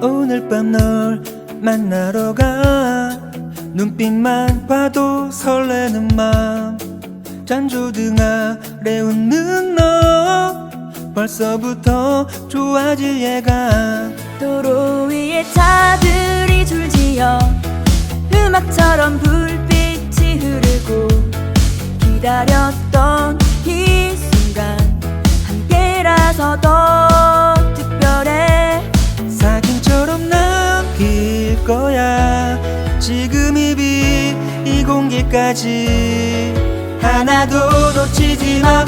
밤 널 만나러 가. 눈빛만 봐도 설레는 맘 잔조등 아래 웃는 너. 벌써부터 좋아질 예감. 도로 위에 차들이 줄지어 음악처럼 불빛이 흐르고 기다렸던 이 순간 함께라서 더 지금 입이 이 공기까지 하나도 놓치지 마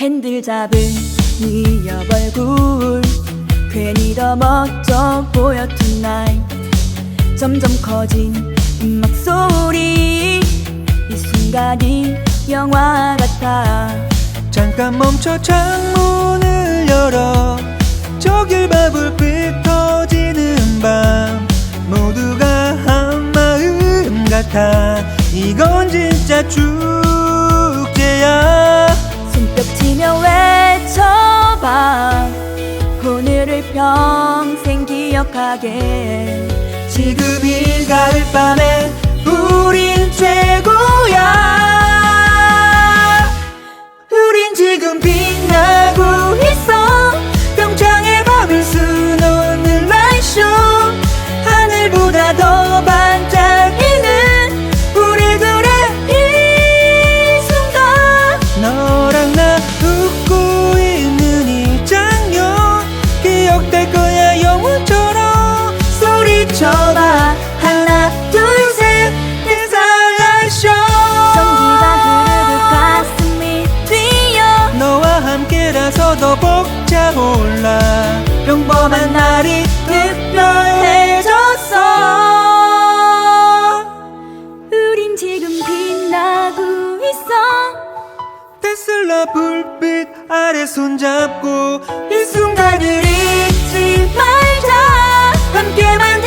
핸들 잡은 네 옆 얼굴. 괜히 더 멋져 보여 tonight 점점 커진 음악 소리. 이 순간이 영화 같아. 잠깐 멈춰 창문을 열어. 저길 봐 불빛 터지는 밤. 모두가 한 마음 같아. 이건 진짜 축제야 기억하게 지금 이 가을 밤에 우린 최고야 더 벅차 올라. 평범한 날이 특별해졌어. 우린 지금 빛나고 있어. 테슬라 불빛 아래 손잡고 이 순간을 잊지 말자. 함께만